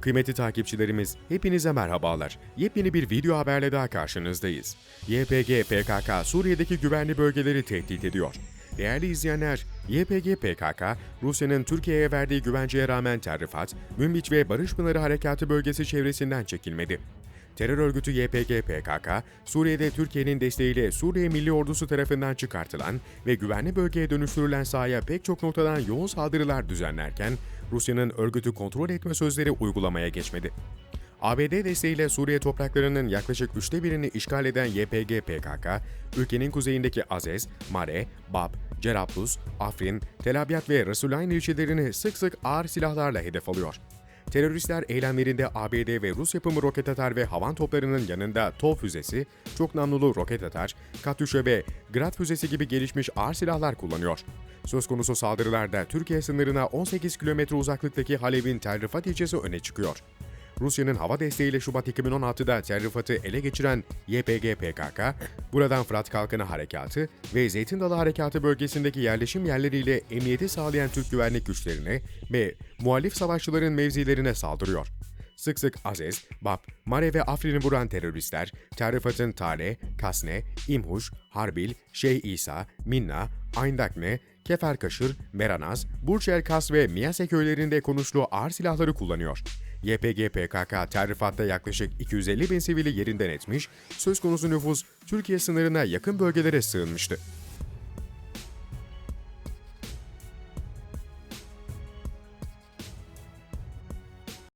Kıymetli takipçilerimiz, hepinize merhabalar. Yepyeni bir video haberle daha karşınızdayız. YPG PKK Suriye'deki güvenli bölgeleri tehdit ediyor. Değerli izleyenler, YPG PKK, Rusya'nın Türkiye'ye verdiği güvenceye rağmen Terrifat, Münbiç ve Barış Pınarı Harekatı bölgesi çevresinden çekilmedi. Terör örgütü YPG PKK, Suriye'de Türkiye'nin desteğiyle Suriye Milli Ordusu tarafından çıkartılan ve güvenli bölgeye dönüştürülen sahaya pek çok noktadan yoğun saldırılar düzenlerken, Rusya'nın örgütü kontrol etme sözleri uygulamaya geçmedi. ABD desteğiyle Suriye topraklarının yaklaşık üçte birini işgal eden YPG PKK, ülkenin kuzeyindeki Azez, Mare, Bab, Cerablus, Afrin, Tel Abyad ve Rasulayn ilçelerini sık sık ağır silahlarla hedef alıyor. Teröristler eylemlerinde ABD ve Rus yapımı roket atar ve havan toplarının yanında TOW füzesi, çok namlulu roket atar, Katyusha ve Grad füzesi gibi gelişmiş ağır silahlar kullanıyor. Söz konusu saldırılarda Türkiye sınırına 18 kilometre uzaklıktaki Halep'in Tel Rifat ilçesi öne çıkıyor. Rusya'nın hava desteğiyle Şubat 2016'da Tel Rifat'ı ele geçiren YPG PKK, buradan Fırat Kalkanı Harekatı ve Zeytin Dalı Harekatı bölgesindeki yerleşim yerleriyle emniyeti sağlayan Türk güvenlik güçlerine ve muhalif savaşçıların mevzilerine saldırıyor. Sık sık Azez, Bab, Mare ve Afrin'i vuran teröristler, Tel Rifat'ın Tale, Kasne, İmhuş, Harbil, Şeyh İsa, Minna, Ayndakne, Keferkaşır, Meranaz, Burçelkas ve Miyase köylerinde konuşlu ağır silahları kullanıyor. YPG PKK Terrifat'ta yaklaşık 250 bin sivili yerinden etmiş, söz konusu nüfus Türkiye sınırına yakın bölgelere sığınmıştı.